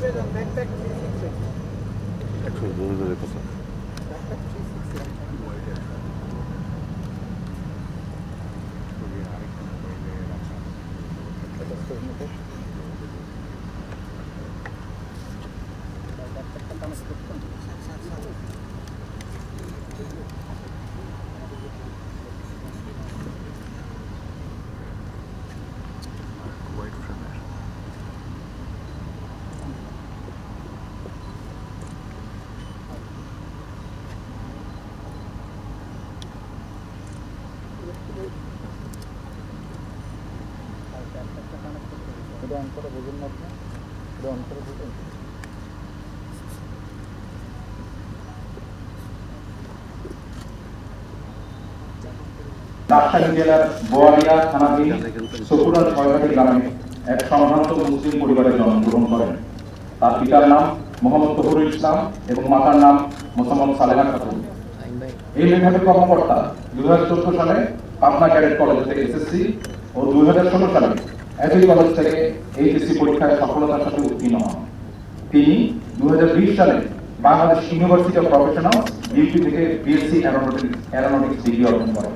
highway on backpack 367. Actually, no, no, no, no. Backpack 367. Rajshahi জেলার বোয়ালিয়া থানাধীন সকুরাল ছয়ঘাটি গ্রামে এক সম্ভ্রান্ত মুসলিম পরিবারে জন্মগ্রহণ করেন। তার পিতার নাম মোহাম্মদ তহরুল ইসলাম এবং মাতার নাম মোসাম্মদ সালেহা খাতুন। এই মেধাবী কর্মকর্তা দুই হাজার চোদ্দ সালে পাবনা ক্যাডেট কলেজ থেকে এসএসসি ও দুই হাজার ষোলো সালে একই কলেজ থেকে এইচএসসি পরীক্ষায় সফলতার সাথে উত্তীর্ণ হন। তিনি দুই হাজার বিশ সালে Bangladesh university of professional beauty থেকে বিএসসি অ্যারোনটিক্স অ্যারোনটিক্স ডিগ্রি অর্জন করেন।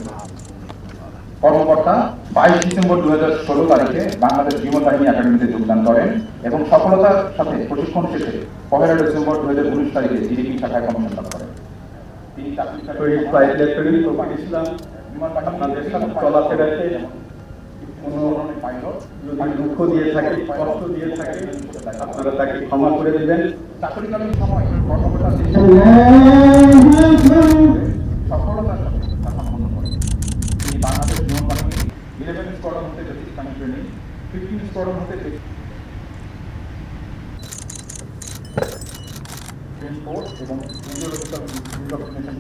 কর্মকর্তা বাইশ ডিসেম্বর হাজার ষোলো তারিখে বাংলাদেশ বিমান বাহিনী একাডেমিতে যোগদান করেন এবং সফলতার সাথে প্রশিক্ষণ শেষে পহেলা ডিসেম্বর দুই হাজার উনিশ তারিখে জিডিপি শাখায় লাভ করেন। তিনি চাকরি আপনাদের সাথে চলাফেরাতে কোনো যদি দুঃখ দিয়ে থাকে, কষ্ট দিয়ে থাকে, আপনারা তাকে ক্ষমা করে দেবেন। চাকরিকালীন সময়, কর্মকর্তা সফলতার সাথে তা সম্পন্ন করেন তিনি বাংলাদেশ বিমান বাহিনী ইলেভেন স্কোয়াড্রন হতে basic coming training fifteen squadron হতে ট্রেন কোর্স এবং ideological indoctrination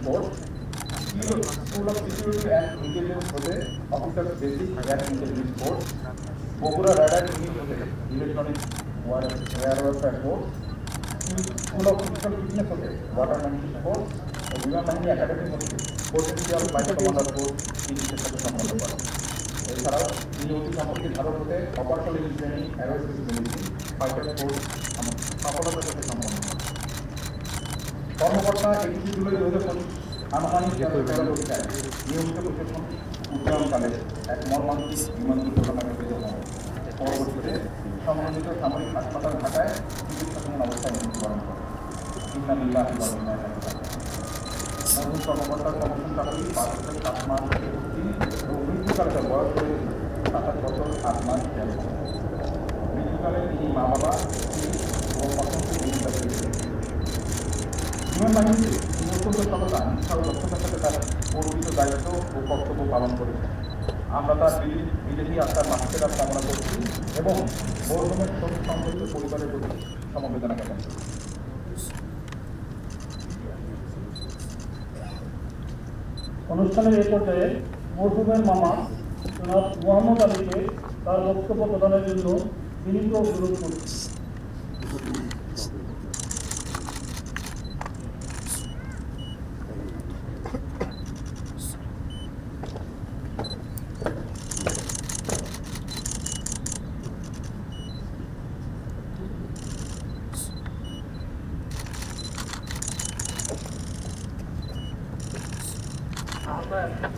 course school of security and intelligence হতে officer basic and intelligence course Bogura radar unit হতে electronic war warfare course school of physical fitness হতে watermanship course ও বিমান বাহিনী academy হতে পোর্টেন্সিয়াল fight commander course তিনটির সাথে সম্পন্ন করেন এছাড়াও অতি সম্পর্কে ভারত হতে operational engineering aerospace medicine fighter course সফলতার সাথে সম্পন্ন করেন কর্মকর্তা একুশে জুলাই দু হাজার পঁচিশ আনুমানিক তেরো ঘটিকায় নিয়মিত প্রশাসন উদ্যানকালে এক মর্মান্তিক বিমান দুর্ঘটনায় মৃত হন পরবর্তীতে সমন্বিত সামরিক হাসপাতাল ঢাকায় চিকিৎসাধীন অবস্থায় মৃত্যুবরণ করেন ইন্না লিল্লাহি ওয়া ইন্না ইলাইহি কর্মকর্তার কমিশন চাকরি পাঁচ বছর মৃত্যুকালে বয়স হয়ে সাতাশ বছর আট মাস তিনি মা বাবা ও অসংখ্য ও সাথে তার অর্পিত দায়িত্ব ও কর্তব্য পালন করেছেন আমরা তার বিদেশি আত্মার মাসের কামনা করছি এবং মরহুমের শোক সম্পর্কিত পরিবারের প্রতি সমবেদনা জ্ঞাপন অনুষ্ঠানের এই পর্যায়ে মরহুমের মামা জনাব মোহাম্মদ আলীকে তার বক্তব্য প্রদানের জন্য বিনীত অনুরোধ করছি। Mano.